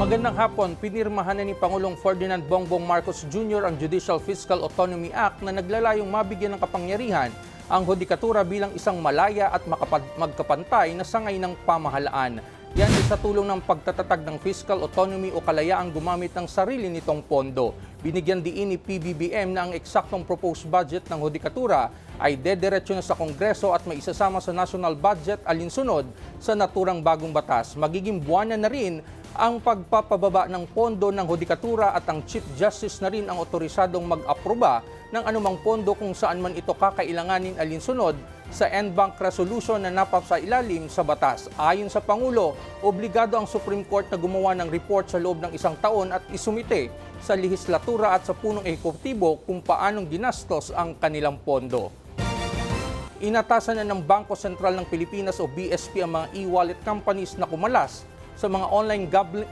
Magandang hapon, pinirmahan na ni Pangulong Ferdinand Bongbong Marcos Jr. ang Judicial Fiscal Autonomy Act na naglalayong mabigyan ng kapangyarihan ang hudikatura bilang isang malaya at magkapantay na sangay ng pamahalaan. Yan ay sa tulong ng pagtatatag ng fiscal autonomy o kalayaang gumamit ng sarili nitong pondo. Binigyan diin ni PBBM na ang eksaktong proposed budget ng hudikatura ay dederecho na sa Kongreso at maisasama sa national budget alinsunod sa naturang bagong batas. Magiging buwanan na rin ang pagpapababa ng pondo ng hudikatura at ang Chief Justice na rin ang otorisadong mag-aproba ng anumang pondo kung saan man ito kakailanganin alinsunod sa en-bank resolution na napapasailalim sa batas. Ayon sa Pangulo, obligado ang Supreme Court na gumawa ng report sa loob ng isang taon at isumite sa lehislatura at sa punong ehekutibo kung paanong ginastos ang kanilang pondo. Inatasan na ng Bangko Sentral ng Pilipinas o BSP ang mga e-wallet companies na kumalas sa mga online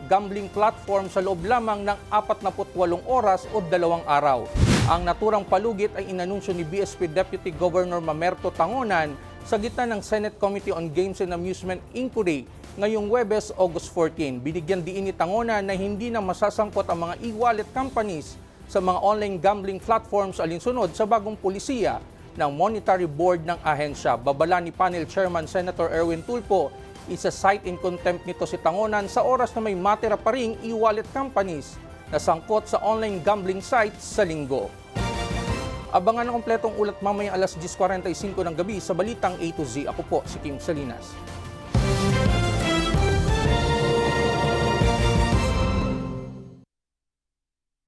gambling, platform sa loob lamang ng 48 oras o dalawang araw. Ang naturang palugit ay inanunsyo ni BSP Deputy Governor Mamerto Tangonan sa gitna ng Senate Committee on Games and Amusement Inquiry ngayong Webes, August 14. Binigyan diin ni Tangonan na hindi na masasangkot ang mga e-wallet companies sa mga online gambling platforms alinsunod sa bagong polisiya ng Monetary Board ng ahensya. Babala ni panel chairman Senator Erwin Tulfo, isa cite in contempt nito si Tangonan sa oras na may matira pa ring e-wallet companies na sangkot sa online gambling sites sa linggo. Abangan ang kompletong ulat mamaya alas 10.45 ng gabi sa Balitang A to Z. Ako po si Kim Salinas.